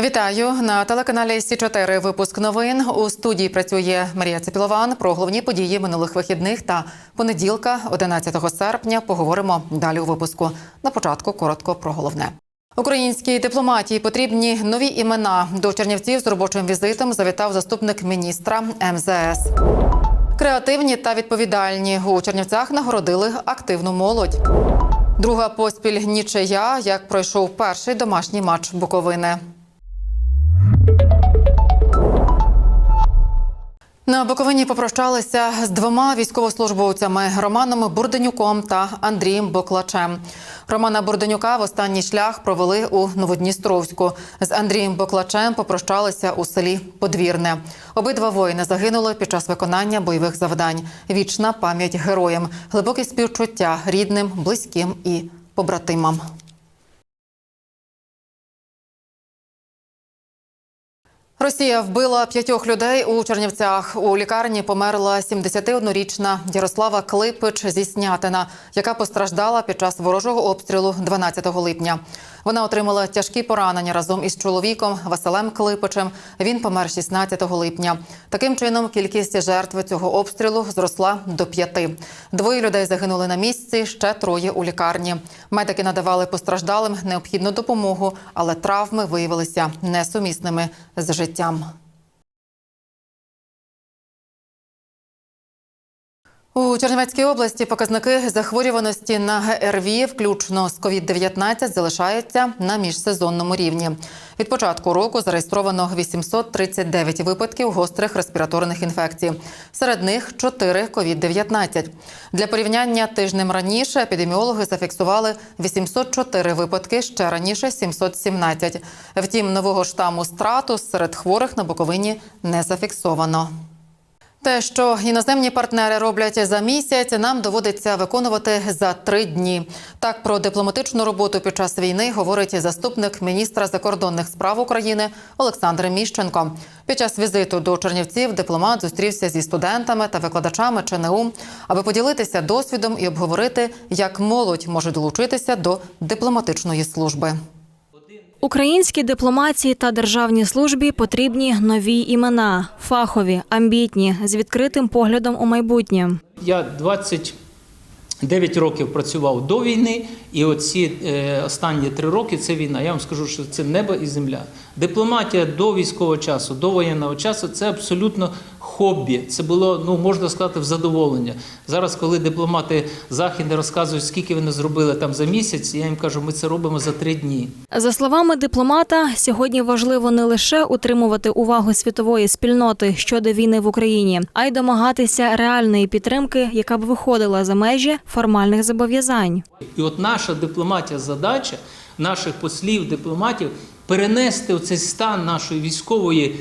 Вітаю на телеканалі Сі 4 Випуск новин у студії працює Марія Цепілован. Про головні події минулих вихідних та понеділка, 11 серпня. Поговоримо далі у випуску. На початку коротко про головне. Українській дипломатії потрібні нові імена. До Чернівців з робочим візитом завітав заступник міністра МЗС. Креативні та відповідальні у Чернівцях нагородили активну молодь. Друга поспіль нічия, як пройшов перший домашній матч Буковини. На Буковині попрощалися з двома військовослужбовцями Романом Бурденюком та Андрієм Боклачем. Романа Бурденюка в останній шлях провели у Новодністровську. З Андрієм Боклачем попрощалися у селі Подвірне. Обидва воїни загинули під час виконання бойових завдань. Вічна пам'ять героям, глибоке співчуття рідним, близьким і побратимам. Росія вбила п'ятьох людей у Чернівцях. У лікарні померла 71-річна Ярослава Клипич зі Снятина, яка постраждала під час ворожого обстрілу 12 липня. Вона отримала тяжкі поранення разом із чоловіком Василем Клипичем. Він помер 16 липня. Таким чином, кількість жертв цього обстрілу зросла до п'яти. Двоє людей загинули на місці, ще троє у лікарні. Медики надавали постраждалим необхідну допомогу, але травми виявилися несумісними з життям. У Чернівецькій області показники захворюваності на ГРВІ, включно з COVID-19, залишаються на міжсезонному рівні. Від початку року зареєстровано 839 випадків гострих респіраторних інфекцій. Серед них 4 COVID-19. Для порівняння тижнем раніше епідеміологи зафіксували 804 випадки, ще раніше 717. Втім, нового штаму стратус серед хворих на Буковині не зафіксовано. Те, що іноземні партнери роблять за місяць, нам доводиться виконувати за три дні. Так про дипломатичну роботу під час війни говорить заступник міністра закордонних справ України Олександр Міщенко. Під час візиту до Чернівців дипломат зустрівся зі студентами та викладачами ЧНУ, аби поділитися досвідом і обговорити, як молодь може долучитися до дипломатичної служби. Українській дипломатії та державній службі потрібні нові імена, фахові, амбітні, з відкритим поглядом у майбутнє. Я 29 років працював до війни, і оці е, останні три роки це війна. Я вам скажу, що це небо і земля. Дипломатія до військового часу, до воєнного часу це абсолютно хобі. Це було, ну можна сказати, в задоволення. Зараз, коли дипломати західні розказують, скільки вони зробили там за місяць, я їм кажу, ми це робимо за три дні. За словами дипломата, сьогодні важливо не лише утримувати увагу світової спільноти щодо війни в Україні, а й домагатися реальної підтримки, яка б виходила за межі формальних зобов'язань. І от наша дипломатія, задача наших послів, дипломатів перенести оцей стан нашої військової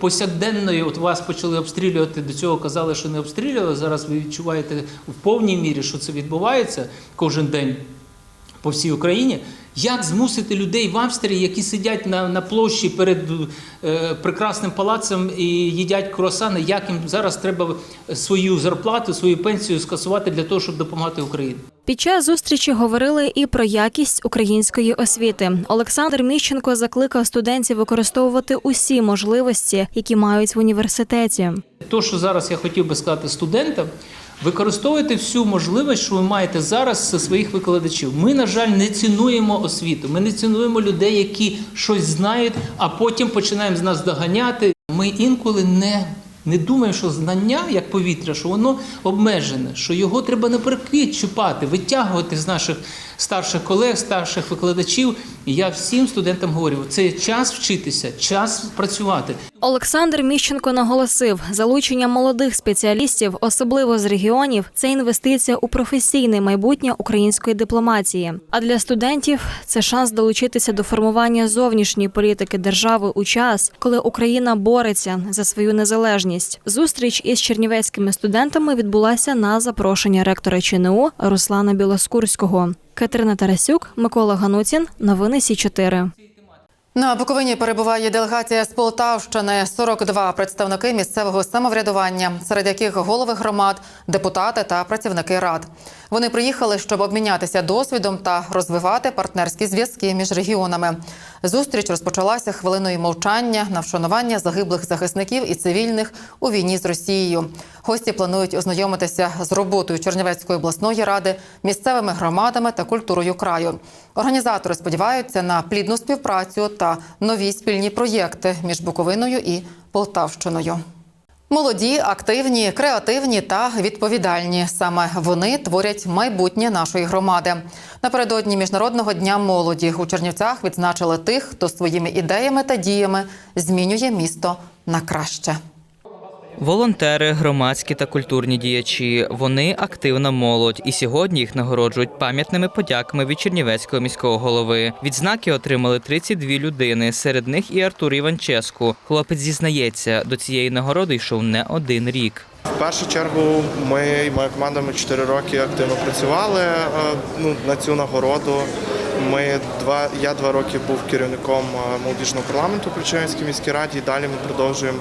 повсякденної. От вас почали обстрілювати. До цього казали, що не обстрілювали. Зараз ви відчуваєте в повній мірі, що це відбувається кожен день по всій Україні. Як змусити людей в Австрії, які сидять на, на площі перед е, прекрасним палацем і їдять круасани, як їм зараз треба свою зарплату, свою пенсію скасувати для того, щоб допомагати Україні? Під час зустрічі говорили і про якість української освіти. Олександр Міщенко закликав студентів використовувати усі можливості, які мають в університеті. То, що зараз я хотів би сказати студентам, використовуйте всю можливість, що ви маєте зараз зі своїх викладачів. Ми, на жаль, не цінуємо освіту. Ми не цінуємо людей, які щось знають, а потім починаємо з нас доганяти. Ми інколи не. Не думаємо, що знання як повітря, що воно обмежене, що його треба напереквіт чіпати, витягувати з наших старших колег, старших викладачів. І я всім студентам говорю: це час вчитися, час працювати. Олександр Міщенко наголосив, залучення молодих спеціалістів, особливо з регіонів, це інвестиція у професійне майбутнє української дипломатії. А для студентів це шанс долучитися до формування зовнішньої політики держави у час, коли Україна бореться за свою незалежність. Зустріч із чернівецькими студентами відбулася на запрошення ректора ЧНУ Руслана Білоскурського. Катерина Тарасюк, Микола Ганутін. Новини Сі 4 На Буковині перебуває делегація з Полтавщини. 42 представники місцевого самоврядування, серед яких голови громад, депутати та працівники рад. Вони приїхали, щоб обмінятися досвідом та розвивати партнерські зв'язки між регіонами. Зустріч розпочалася хвилиною мовчання на вшанування загиблих захисників і цивільних у війні з Росією. Гості планують ознайомитися з роботою Чернівецької обласної ради, місцевими громадами та культурою краю. Організатори сподіваються на плідну співпрацю та нові спільні проєкти між Буковиною і Полтавщиною. Молоді, активні, креативні та відповідальні. Саме вони творять майбутнє нашої громади. Напередодні міжнародного дня молоді у Чернівцях відзначили тих, хто своїми ідеями та діями змінює місто на краще. Волонтери, громадські та культурні діячі. Вони активна молодь, і сьогодні їх нагороджують пам'ятними подяками від Чернівецького міського голови. Відзнаки отримали 32 людини. Серед них і Артур Іванческу. Хлопець зізнається, до цієї нагороди йшов не один рік. В першу чергу ми і моя команда ми 4 роки активно працювали е, ну, на цю нагороду. Ми два, я два роки був керівником е, молодіжного парламенту при Чернівській міській раді. І далі ми продовжуємо.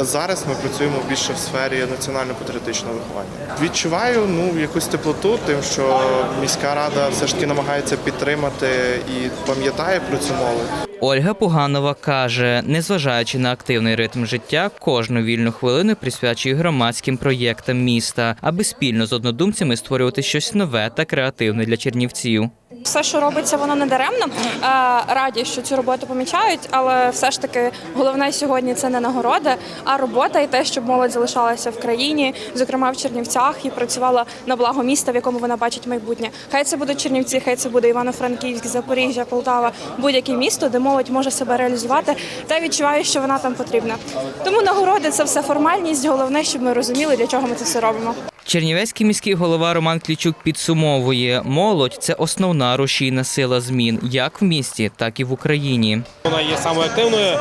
Зараз ми працюємо більше в сфері національно-патріотичного виховання. Відчуваю ну якусь теплоту, тим, що міська рада все ж таки намагається підтримати і пам'ятає про цю молодь. Ольга Пуганова каже, незважаючи на активний ритм життя, кожну вільну хвилину присвячує громадським проєктам міста, аби спільно з однодумцями створювати щось нове та креативне для чернівців. Все, що робиться, воно не даремно. Е, Раді, що цю роботу помічають, але все ж таки головне сьогодні це не нагорода, а робота і те, щоб молодь залишалася в країні, зокрема в Чернівцях, і працювала на благо міста, в якому вона бачить майбутнє. Хай це будуть Чернівці, хай це буде Івано-Франківськ, Запоріжжя, Полтава, будь-яке місто, де молодь може себе реалізувати та відчуває, що вона там потрібна. Тому нагороди це все формальність. Головне, щоб ми розуміли, для чого ми це все робимо. Чернівецький міський голова Роман Клічук підсумовує: молодь це основна рушійна сила змін як в місті, так і в Україні. Вона є самою активною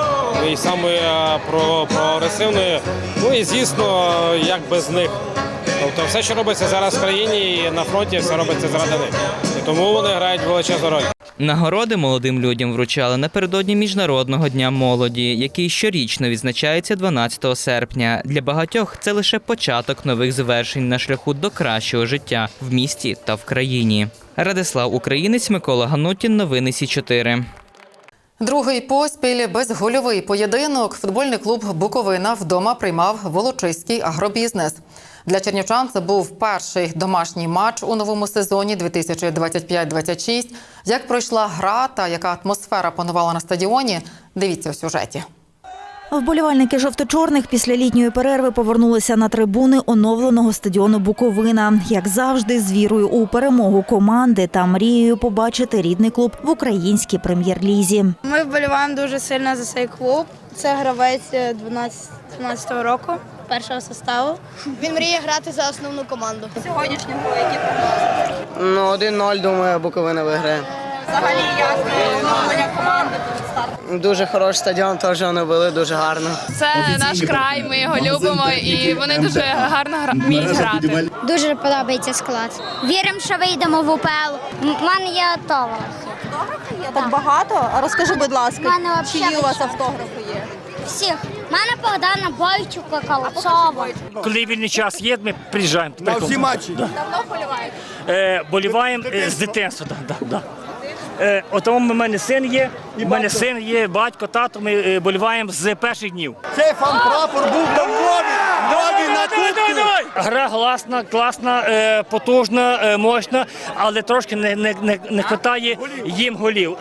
і самою е, про- прогресивною. Ну і звісно, як без них. Тобто все, що робиться зараз в країні і на фронті, все робиться заради них. І тому вони грають величезну роль. Нагороди молодим людям вручали напередодні міжнародного дня молоді, який щорічно відзначається 12 серпня. Для багатьох це лише початок нових звершень на шляху до кращого життя в місті та в країні. Радислав Українець, Микола Ганутін. Новини Сі 4 Другий поспіль безгольовий поєдинок. Футбольний клуб Буковина вдома приймав Волочиський агробізнес. Для чернівчан це був перший домашній матч у новому сезоні 2025-26. Як пройшла гра та яка атмосфера панувала на стадіоні, дивіться у сюжеті. Вболівальники жовто-чорних після літньої перерви повернулися на трибуни оновленого стадіону Буковина. Як завжди, з вірою у перемогу команди та мрією побачити рідний клуб в українській прем'єр-лізі. Ми вболіваємо дуже сильно за цей клуб. Це гравець 12 12 року першого составу. Він мріє грати за основну команду. Сьогоднішнього які Ну, 1-0, думаю, Буковина виграє. взагалі як оновлення команди перед стартом? Дуже хороший стадіон, теж оновили, дуже гарно. Це наш край, ми його любимо і вони дуже гарно вміють грати. Дуже подобається склад. Віримо, що вийдемо в УПЛ. У мене є готово. Так багато. А розкажи, будь ласка, чиї у вас автографи є? Всіх. У мене Богдана Бойчука, Колосова. Коли вільний час є, ми приїжджаємо. На всі матчі. Да. Давно вболіваєте? Е, боліваємо е, з дитинства. Да, да, да. Е, от в мене син є, у мене син є, батько, тато, ми е, боліваємо з перших днів. Цей фан-прапор був на мові, нові на давай! Гра класна, класна, е, потужна, е, мощна, але трошки не, не, не, не хватає їм голів.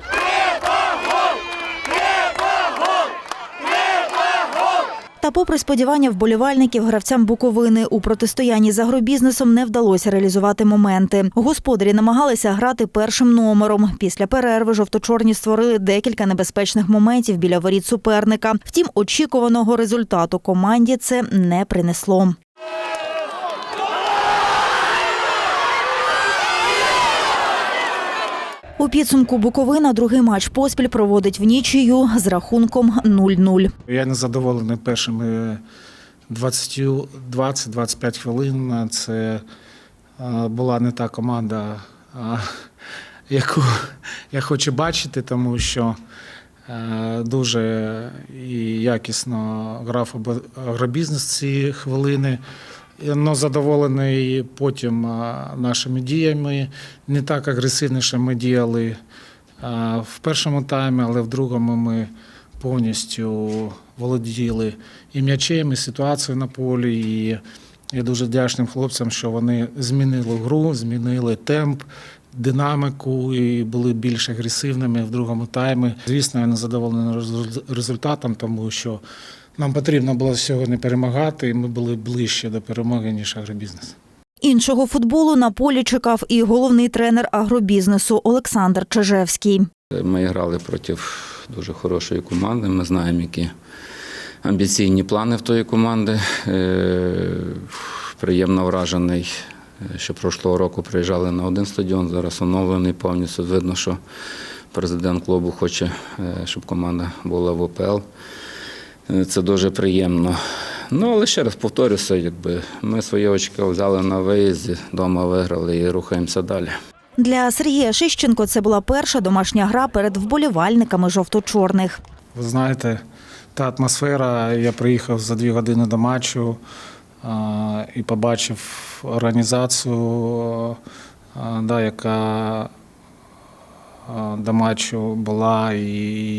Та, попри сподівання вболівальників, гравцям Буковини у протистоянні з агробізнесом не вдалося реалізувати моменти. Господарі намагалися грати першим номером. Після перерви жовто-чорні створили декілька небезпечних моментів біля воріт суперника. Втім, очікуваного результату команді це не принесло. У підсумку Буковина другий матч поспіль проводить в нічию з рахунком 0-0. Я не задоволений першими 20-25 хвилин. Це е, була не та команда, яку я хочу бачити, тому що е, дуже і якісно грав об- агробізнес ці хвилини. Но задоволений потім нашими діями. Не так агресивніше ми діяли в першому таймі, але в другому ми повністю володіли і м'ячем, і ситуацією на полі. І я дуже вдячним хлопцям, що вони змінили гру, змінили темп, динаміку і були більш агресивними в другому таймі. Звісно, я не задоволений результатом, тому що нам потрібно було сьогодні перемагати, і ми були ближче до перемоги, ніж агробізнес. Іншого футболу на полі чекав і головний тренер агробізнесу Олександр Чижевський. Ми грали проти дуже хорошої команди. Ми знаємо, які амбіційні плани в тої команди. Е, Приємно вражений, е, що прошлого року приїжджали на один стадіон, зараз оновлений повністю. Видно, що президент клубу хоче, е, щоб команда була в ОПЛ. Е, Це дуже приємно. Ну, але ще раз повторюся, якби ми свої очки взяли на виїзді, вдома виграли і рухаємося далі. Для Сергія Шищенко це була перша домашня гра перед вболівальниками жовто-чорних. Ви знаєте, та атмосфера. Я приїхав за дві години до матчу а, і побачив організацію, а, да, яка до матчу була, і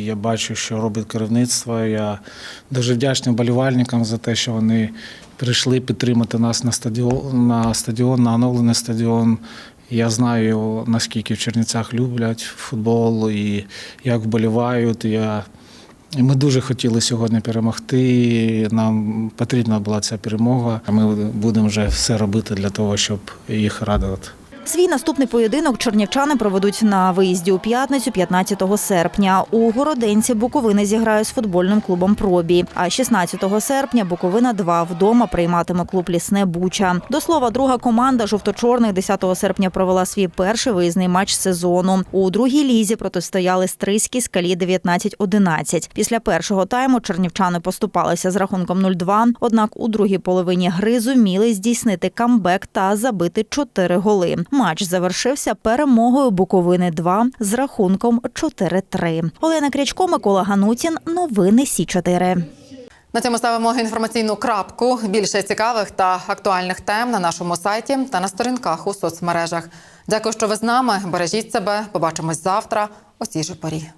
я бачу, що робить керівництво. Я дуже вдячний болівальникам за те, що вони прийшли підтримати нас на стадіон, на стадіон, на оновлений стадіон. Я знаю, наскільки в Чернівцях люблять футбол і як вболівають. Я і ми дуже хотіли сьогодні перемогти. Нам потрібна була ця перемога. Ми будемо вже все робити для того, щоб їх радувати. Свій наступний поєдинок чернівчани проведуть на виїзді у п'ятницю, 15 серпня. У Городенці Буковина зіграє з футбольним клубом Пробі. А 16 серпня Буковина 2 вдома прийматиме клуб Лісне Буча. До слова, друга команда жовто-чорних 10 серпня провела свій перший виїзний матч сезону. У другій лізі протистояли Стрийській скалі 19-11. Після першого тайму чернівчани поступалися з рахунком 0-2, Однак у другій половині гри зуміли здійснити камбек та забити 4 голи. Матч завершився перемогою Буковини 2 з рахунком 4-3. Олена Крячко, Микола Ганутін. Новини Сі 4 На цьому ставимо інформаційну крапку. Більше цікавих та актуальних тем на нашому сайті та на сторінках у соцмережах. Дякую, що ви з нами. Бережіть себе. Побачимось завтра. О цій же порі.